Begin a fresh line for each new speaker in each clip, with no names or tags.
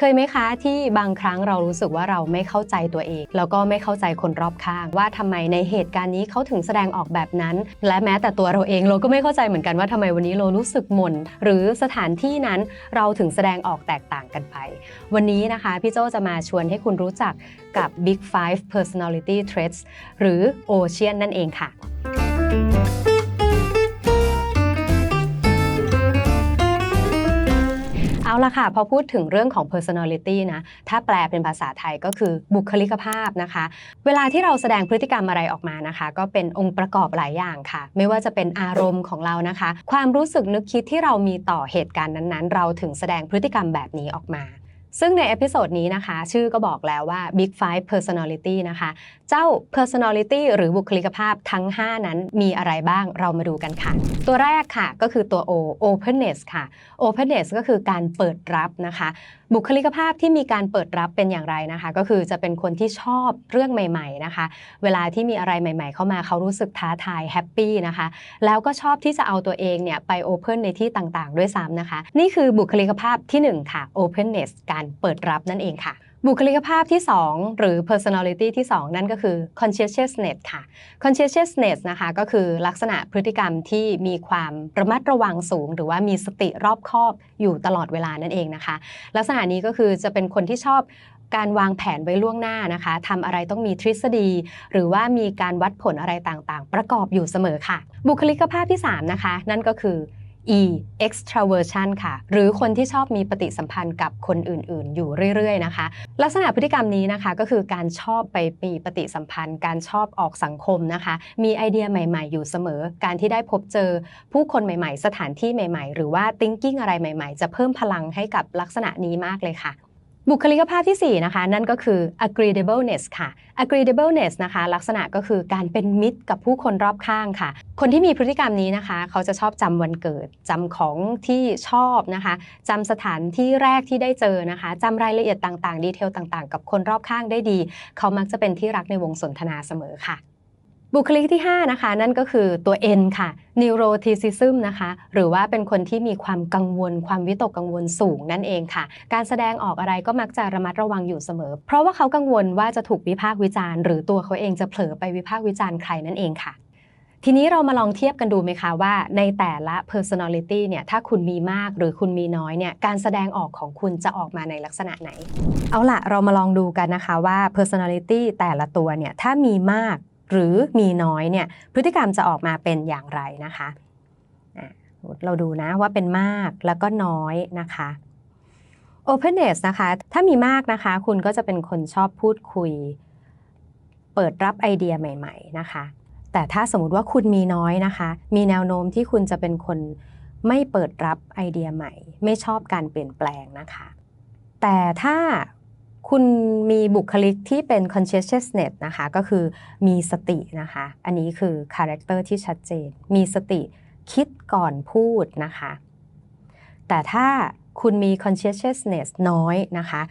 เคยไหมคะที่บางครั้งเรารู้สึกว่าเราไม่เข้าใจตัวเอง แล้วก็ไม่เข้าใจคนรอบข้าง ว่าทำไมในเหตุการณ์นี้เขาถึงแสดงออกแบบนั้น และแม้แต่ตัวเราเองเราก็ไม่เข้าใจเหมือนกันว่าทำไมวันนี้เรารู้สึกหม่นหรือสถานที่นั้นเราถึงแสดงออกแตกต่างกันไป วันนี้นะคะพี่โจจะมาชวนให้คุณรู้จักกับ Big Five Personality Traits หรือ Ocean นั่นเองค่ะ เอาละค่ะ พอพูดถึงเรื่องของ personality นะ ถ้าแปลเป็นภาษาไทยก็คือบุคลิกภาพนะคะ เวลาที่เราแสดงพฤติกรรมอะไรออกมานะคะ ก็เป็นองค์ประกอบหลายอย่างค่ะ ไม่ว่าจะเป็นอารมณ์ของเรานะคะ ความรู้สึกนึกคิดที่เรามีต่อเหตุการณ์นั้นๆ เราถึงแสดงพฤติกรรมแบบนี้ออกมา ซึ่งในเอพิโซดนี้นะคะ ชื่อก็บอกแล้วว่า Big Five Personality นะคะ เจ้า personality หรือบุคลิกภาพทั้ง 5 นั้นมีอะไรบ้างเรามาดูกันค่ะ ตัวแรกค่ะก็คือตัว O openness ค่ะ openness ก็คือการเปิดรับนะคะ บุคลิกภาพที่มีการเปิดรับเป็นอย่างไรนะคะ ก็คือจะเป็นคนที่ชอบเรื่องใหม่ ๆนะคะ เวลาที่มีอะไรใหม่ ๆ เข้ามาเขารู้สึกท้าทายแฮปปี้นะคะ แล้วก็ชอบที่จะเอาตัวเองเนี่ยไปโอเพนในที่ต่างๆ ด้วยซ้ำนะคะ นี่คือบุคลิกภาพที่ 1 ค่ะ openness การเปิดรับนั่นเองค่ะ บุคลิกภาพที่ 2 หรือ personality ที่ 2 นั่นก็คือ conscientiousness ค่ะ conscientiousness นะคะก็คือลักษณะพฤติกรรมที่มีความระมัดระวังสูง หรือว่ามีสติรอบคอบอยู่ตลอดเวลานั่นเองนะคะ ลักษณะนี้ก็คือจะเป็นคนที่ชอบการวางแผนไว้ล่วงหน้านะคะทำอะไรต้องมีทฤษฎี หรือว่ามีการวัดผลอะไรต่างๆ ประกอบอยู่เสมอค่ะ บุคลิกภาพที่ 3 นะคะ นั่นก็คือ E extraversion ค่ะ หรือคนที่ชอบมีปฏิสัมพันธ์กับคนอื่นๆ อยู่เรื่อยๆนะคะ ลักษณะพฤติกรรมนี้นะคะก็คือการชอบไปมีปฏิสัมพันธ์ การชอบออกสังคมนะคะ มีไอเดียใหม่ๆ อยู่เสมอ การที่ได้พบเจอผู้คนใหม่ๆ สถานที่ใหม่ๆ หรือว่า thinking อะไรใหม่ๆ จะเพิ่มพลังให้กับลักษณะนี้มากเลยค่ะ บุคลิกภาพที่ 4 นะคะ นั่นก็คือ agreeableness ค่ะ agreeableness นะคะ ลักษณะก็คือการเป็นมิตรกับผู้คนรอบข้างค่ะ คนที่มีพฤติกรรมนี้นะคะ เขาจะชอบจำวันเกิดจำของที่ชอบนะคะจำสถานที่แรกที่ได้เจอนะคะจำรายละเอียดต่างๆ ดีเทลต่างๆ กับคนรอบข้างได้ดี เขามักจะเป็นที่รักในวงสนทนาเสมอค่ะ บุคลิกที่ 5 นะคะ นั่นก็คือตัว N ค่ะ neuroticism นะคะ หรือว่าเป็นคนที่มีความกังวล ความวิตกกังวลสูงนั่นเองค่ะ การแสดงออกอะไรก็มักจะระมัดระวังอยู่เสมอ เพราะว่าเขากังวลว่าจะถูกวิพากษ์วิจารณ์ หรือตัวเขาเองจะเผลอไปวิพากษ์วิจารณ์ใครนั่นเองค่ะทีนี้เรามาลองเทียบกันดูไหมคะว่าในแต่ละ personality เนี่ยถ้าคุณมีมากหรือคุณมีน้อยเนี่ยการแสดงออกของคุณจะออกมาในลักษณะไหน เอาล่ะ เรามาลองดูกันนะคะว่า personality แต่ละตัวเนี่ยถ้ามีมาก หรือมีน้อยเนี่ยพฤติกรรมจะออกมาเป็นอย่างไรนะคะอะเราดูนะว่าเป็นมากแล้วก็น้อยนะคะ openness นะคะ ถ้ามีมากนะคะ คุณก็จะเป็นคนชอบพูดคุย เปิดรับไอเดียใหม่ ๆนะคะ แต่ถ้าสมมติว่าคุณมีน้อยนะคะ มีแนวโน้มที่คุณจะเป็นคนไม่เปิดรับไอเดียใหม่ ไม่ชอบการเปลี่ยนแปลงนะคะ แต่ถ้า คุณมีบุคลิกที่เป็น conscientiousness นะคะ ก็คือมีสตินะคะ อันนี้คือคาแรคเตอร์ที่ชัดเจน มีสติคิดก่อนพูดนะคะ แต่ถ้าคุณมี conscientiousness น้อยนะคะ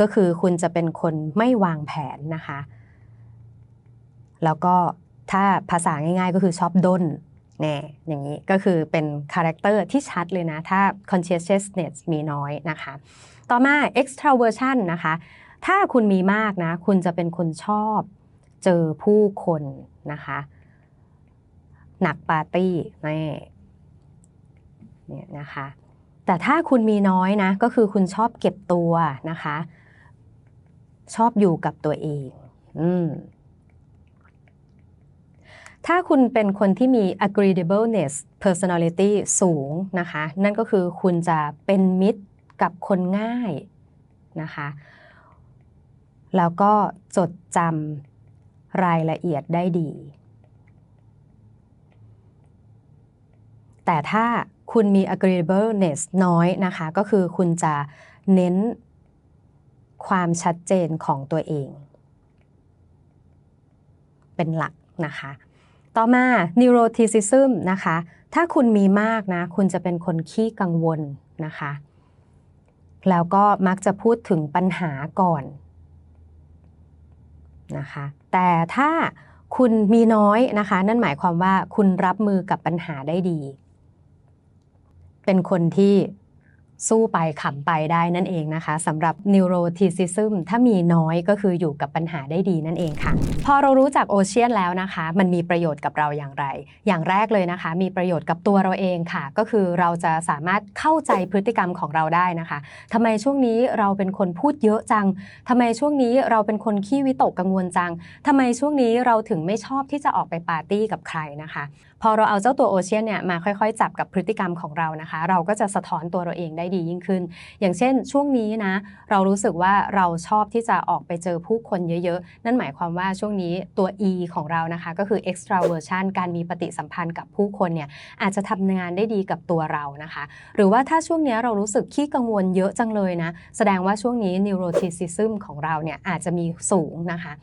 ก็คือคุณจะเป็นคนไม่วางแผนนะคะ แล้วก็ถ้าภาษาง่ายๆก็คือชอบด้นแน่อย่างนี้ก็คือเป็นคาแรคเตอร์ที่ชัดเลยนะ ถ้า conscientiousness มีน้อยนะคะ ต่อมา extraversion นะคะ ถ้าคุณมีมากนะ คุณจะเป็นคนชอบเจอผู้คนนะคะ หนักปาร์ตี้นี่เนี่ยนะคะ แต่ถ้าคุณมีน้อยนะ ก็คือคุณชอบเก็บตัวนะคะ ชอบอยู่กับตัวเอง อืมถ้าคุณเป็นคนที่มี agreeableness personality สูงนะคะ นั่นก็คือคุณจะเป็นมิตรกับคนง่ายนะคะ แล้วก็จดจำรายละเอียดได้ดี แต่ถ้าคุณมี agreeableness น้อยนะคะ ก็คือคุณจะเน้นความชัดเจนของตัวเอง เป็นหลักนะคะ ต่อมา neuroticism นะคะ ถ้าคุณมีมากนะ คุณจะเป็นคนขี้กังวลนะคะ แล้วก็มักจะพูดถึงปัญหาก่อน นะคะ แต่ถ้าคุณมีน้อยนะคะ นั่นหมายความว่าคุณรับมือกับปัญหาได้ดี เป็นคนที่ สู้ไปขำไปได้นั่นเองนะคะสำหรับ neuroticism ถ้ามีน้อยก็คืออยู่กับปัญหาได้ดีนั่นเองค่ะ พอเรารู้จักโอเชียนแล้วนะคะ มันมีประโยชน์กับเราอย่างไร อย่างแรกเลยนะคะ มีประโยชน์กับตัวเราเองค่ะ ก็คือเราจะสามารถเข้าใจพฤติกรรมของเราได้นะคะทำไมช่วงนี้เราเป็นคนพูดเยอะจังทำไมช่วงนี้เราเป็นคนขี้วิตกกังวลจังทำไมช่วงนี้เราถึงไม่ชอบที่จะออกไปปาร์ตี้กับใครนะคะ พอเราเอาเจ้าตัวโอเชียนเนี่ยมาค่อยๆ จับกับพฤติกรรมของเรานะคะ เราก็จะสะท้อนตัวเราเองได้ดียิ่งขึ้น อย่างเช่น ช่วงนี้นะเรารู้สึกว่าเราชอบที่จะออกไปเจอผู้คนเยอะๆ นั่นหมายความว่าช่วงนี้ตัว E ของเรานะคะก็คือ extraversion การมีปฏิสัมพันธ์กับผู้คนเนี่ยอาจจะทำงานได้ดีกับตัวเรานะคะ หรือว่าถ้าช่วงนี้เรารู้สึกขี้กังวลเยอะจังเลยนะ แสดงว่าช่วงนี้ neuroticism ของเราเนี่ยอาจจะมีสูงนะคะ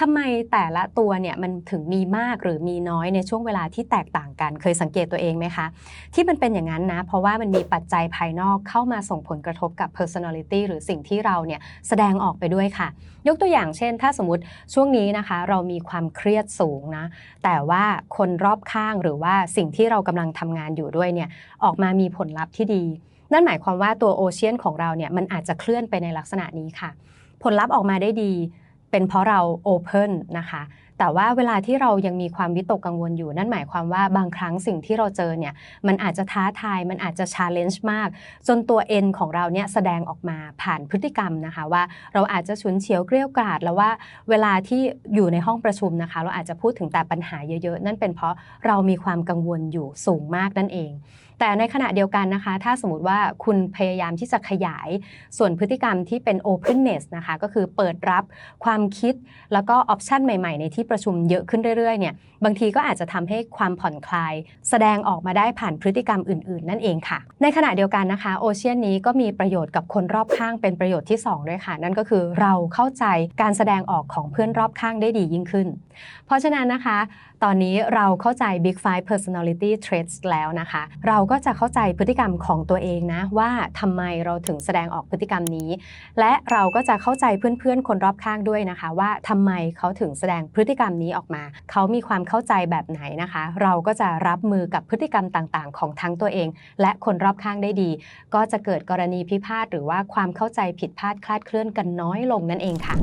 ทำไมแต่ละตัวเนี่ยมันถึงมีมากหรือมีน้อยในช่วงเวลาที่แตกต่างกัน เคยสังเกตตัวเองไหมคะ ที่มันเป็นอย่างนั้นนะ เพราะว่ามันมีปัจจัยภายนอกเข้ามาส่งผลกระทบกับ personality หรือสิ่งที่เราเนี่ยแสดงออกไปด้วยค่ะ ยกตัวอย่างเช่น ถ้าสมมติช่วงนี้นะคะ เรามีความเครียดสูงนะแต่ว่าคนรอบข้างหรือว่าสิ่งที่เรากำลังทำงานอยู่ด้วยเนี่ยออกมามีผลลัพธ์ที่ดี นั่นหมายความว่าตัวโอเชียนของเราเนี่ยมันอาจจะเคลื่อนไปในลักษณะนี้ค่ะ ผลลัพธ์ออกมาได้ดี เป็นเพราะเราโอเพนนะคะแต่ว่าเวลาที่เรายังมีความวิตกกังวลอยู่ นั่นหมายความว่าบางครั้งสิ่งที่เราเจอเนี่ยมันอาจจะท้าทาย มันอาจจะชาเลนจ์มาก จนตัว N ของเราเนี่ยแสดงออกมาผ่านพฤติกรรมนะคะว่าเราอาจจะฉุนเฉียวเกลี้ยวกราดแล้วว่าเวลาที่อยู่ในห้องประชุมนะคะ เราอาจจะพูดถึงแต่ปัญหาเยอะๆ นั่นเป็นเพราะเรามีความกังวลอยู่สูงมากนั่นเอง แต่ในขณะเดียวกันนะคะ ถ้าสมมติว่าคุณพยายามที่จะขยายส่วนพฤติกรรมที่เป็น openness นะคะ ก็คือเปิดรับความคิดแล้วก็ออปชันใหม่ๆ ในที่ประชุมเยอะขึ้นเรื่อยๆเนี่ยบางทีก็อาจจะทำให้ความผ่อนคลาย แสดงออกมาได้ผ่านพฤติกรรมอื่น ๆ นั่นเองค่ะ ในขณะเดียวกันนะคะโอเชียนนี้ก็มีประโยชน์กับคนรอบข้างเป็นประโยชน์ที่ 2 ด้วยค่ะ นั่นก็คือเราเข้าใจการแสดงออกของเพื่อนรอบข้างได้ดียิ่งขึ้น เพราะฉะนั้นนะคะ ตอนนี้เราเข้าใจ Big Five Personality Traits แล้วนะคะ เราก็จะเข้าใจพฤติกรรมของตัวเองนะว่าทำไมเราถึงแสดงออกพฤติกรรมนี้ และเราก็จะเข้าใจเพื่อนๆ คนรอบข้างด้วยนะคะ ว่าทำไมเขาถึงแสดงพฤติกรรมนี้ออกมา เขามีความเข้าใจแบบไหนนะคะ เราก็จะรับมือกับพฤติกรรมต่างๆ ของทั้งตัวเอง และคนรอบข้างได้ดี ก็จะเกิดกรณีพิพาทหรือว่าความเข้าใจผิดพลาดคลาดเคลื่อนกันน้อยลงนั่นเองค่ะ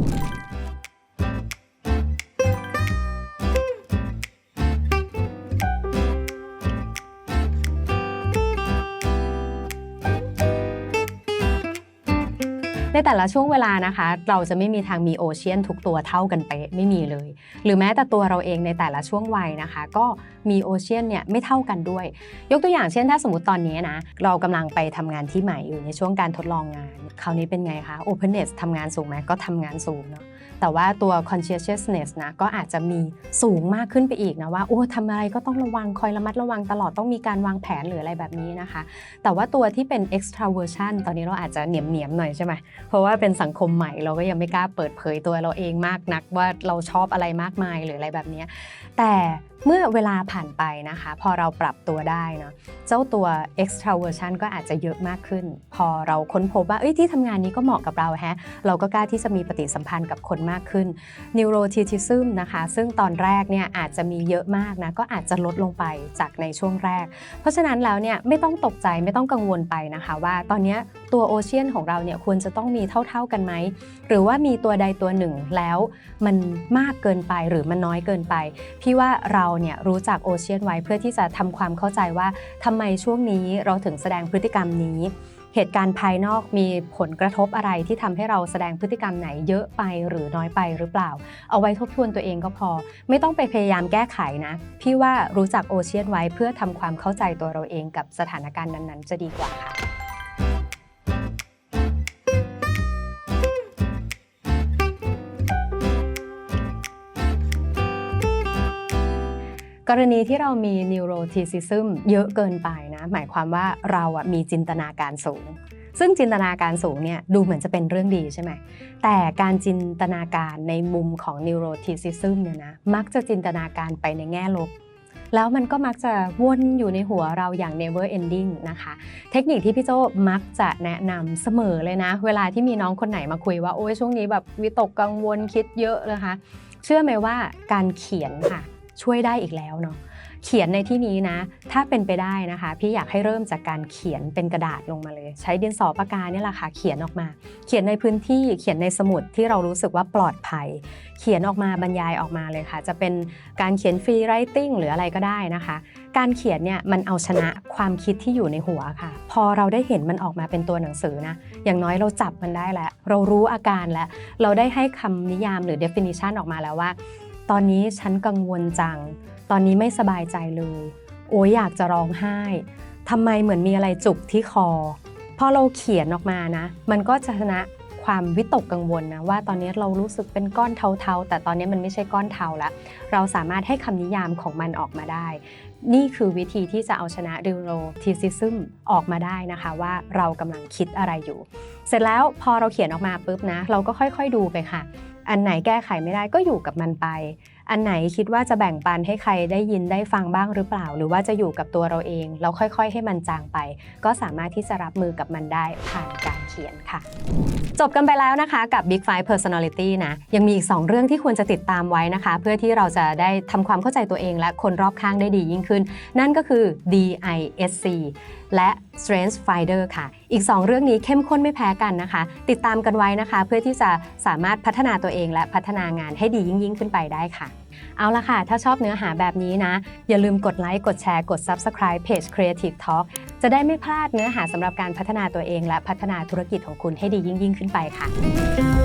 ในแต่ละช่วงเวลานะคะ เราจะไม่มีทางมีโอเชียนทุกตัวเท่ากันไปะไม่มีเลย หรือแม้แต่ตัวเราเองในแต่ละช่วงวัยนะคะ ก็มีโอเชียนเนี่ยไม่เท่ากันด้วย ยกตัวอย่างเช่น ถ้าสมมติตอนนี้นะเรากำลังไปทำงานที่ใหม่อยู่ในช่วงการทดลองงานคราวนี้เป็นไงคะ openness ทำงานสูงไหมก็ทำงานสูงเนาะแต่ว่าตัว conscientiousness นะก็อาจจะมีสูงมากขึ้นไปอีกนะว่าโอ้ทำอะไรก็ต้องระวังคอยระมัดระวังตลอดต้องมีการวางแผนหรืออะไรแบบนี้นะคะ แต่ว่าตัวที่เป็น extraversion ตอนนี้เราอาจจะเหนียมเหนียมหน่อยใช่ไหมเพราะว่าเป็นสังคมใหม่เราก็ยังไม่กล้าเปิดเผยตัวเราเองมากนักว่าเราชอบอะไรมากมายหรืออะไรแบบนี้แต่ เมื่อเวลาผ่านไปนะคะ พอเราปรับตัวได้เนาะเจ้าตัว extraversion ก็อาจจะเยอะมากขึ้น พอเราค้นพบว่าเอ้ยที่ทำงานนี้ก็เหมาะกับเราแฮะเราก็กล้าที่จะมีปฏิสัมพันธ์กับคนมากขึ้น neuroticism นะคะ ซึ่งตอนแรกเนี่ยอาจจะมีเยอะมากนะก็อาจจะลดลงไปจากในช่วงแรก เพราะฉะนั้นแล้วเนี่ยไม่ต้องตกใจไม่ต้องกังวลไปนะคะ ว่าตอนนี้ตัวโอเชียนของเราเนี่ยควรจะต้องมีเท่า ๆกันไหมหรือว่ามีตัวใดตัวหนึ่งแล้ว มันมากเกินไปหรือมันน้อยเกินไปพี่ว่าเราเนี่ยรู้จักโอเชียนไว้เพื่อที่จะทำความเข้าใจว่าทำไมช่วงนี้เราถึงแสดงพฤติกรรมนี้ เหตุการณ์ภายนอกมีผลกระทบอะไรที่ทำให้เราแสดงพฤติกรรมไหนเยอะไปหรือน้อยไปหรือเปล่า เอาไว้ทบทวนตัวเองก็พอ ไม่ต้องไปพยายามแก้ไขนะ พี่ว่ารู้จักโอเชียนไว้เพื่อทำความเข้าใจตัวเราเองกับสถานการณ์นั้นๆ จะดีกว่าค่ะ กรณีที่เรามี neuroticism เยอะเกินไปนะ หมายความว่าเราอะมีจินตนาการสูง ซึ่งจินตนาการสูงเนี่ยดูเหมือนจะเป็นเรื่องดีใช่ไหม แต่การจินตนาการในมุมของ neuroticism เนี่ยนะ มักจะจินตนาการไปในแง่ลบ แล้วมันก็มักจะวนอยู่ในหัวเราอย่าง never ending นะคะ เทคนิคที่พี่โจ้มักจะแนะนำเสมอเลยนะ เวลาที่มีน้องคนไหนมาคุยว่าโอ้ยช่วงนี้แบบวิตกกังวลคิดเยอะนะคะ เชื่อไหมว่าการเขียนค่ะ ช่วยได้อีกแล้วเนาะเขียนในที่นี้นะ ถ้าเป็นไปได้นะคะ พี่อยากให้เริ่มจากการเขียนเป็นกระดาษลงมาเลย ใช้ดินสอปากกาเนี่ยแหละค่ะเขียนออกมา เขียนในพื้นที่เขียนในสมุดที่เรารู้สึกว่าปลอดภัย เขียนออกมาบรรยายออกมาเลยค่ะ จะเป็นการเขียนฟรีไรติงหรืออะไรก็ได้นะคะ การเขียนเนี่ยมันเอาชนะความคิดที่อยู่ในหัวค่ะ พอเราได้เห็นมันออกมาเป็นตัวหนังสือนะอย่างน้อยเราจับมันได้แล้ว เรารู้อาการแล้วเราได้ให้คำนิยามหรือ definition ออกมาแล้วว่า ตอนนี้ฉันกังวลจัง ตอนนี้ไม่สบายใจเลย โอ้ยอยากจะร้องไห้ทำไมเหมือนมีอะไรจุกที่คอ พอเราเขียนออกมานะ มันก็จะชนะความวิตกกังวลนะว่าตอนนี้เรารู้สึกเป็นก้อนเทาๆ แต่ตอนนี้มันไม่ใช่ก้อนเทาล้วเราสามารถให้คำนิยามของมันออกมาได้ นี่คือวิธีที่จะเอาชนะดิโรทีซิซึมออกมาได้นะคะ ว่าเรากำลังคิดอะไรอยู่ เสร็จแล้วพอเราเขียนออกมาปุ๊บนะ เราก็ค่อยๆดูไปค่ะ อันไหนแก้ไขไม่ได้ก็อยู่กับมันไป อันไหนคิดว่าจะแบ่งปันให้ใครได้ยินได้ฟังบ้างหรือเปล่า หรือว่าจะอยู่กับตัวเราเองแล้วค่อยๆ ให้มันจางไป ก็สามารถที่จะรับมือกับมันได้ผ่านกัน ขียนค่ะ จบกันไปแล้วนะคะกับ Big Five Personality นะ ยังมีอีก 2 เรื่องที่ควรจะติดตามไว้นะคะ เพื่อที่เราจะได้ทำความเข้าใจตัวเองและคนรอบข้างได้ดียิ่งขึ้น นั่นก็คือ DISC และ Strength Finder ค่ะ อีก 2 เรื่องนี้เข้มข้นไม่แพ้กันนะคะ ติดตามกันไว้นะคะ เพื่อที่จะสามารถพัฒนาตัวเองและพัฒนางานให้ดียิ่งยิ่งขึ้นไปได้ค่ะ เอาละค่ะ ถ้าชอบเนื้อหาแบบนี้นะ อย่าลืมกดไลค์ กดแชร์ กด Subscribe เพจ Creative Talk จะได้ไม่พลาดเนื้อหาสำหรับการพัฒนาตัวเอง และพัฒนาธุรกิจของคุณให้ดียิ่งยิ่งขึ้นไปค่ะ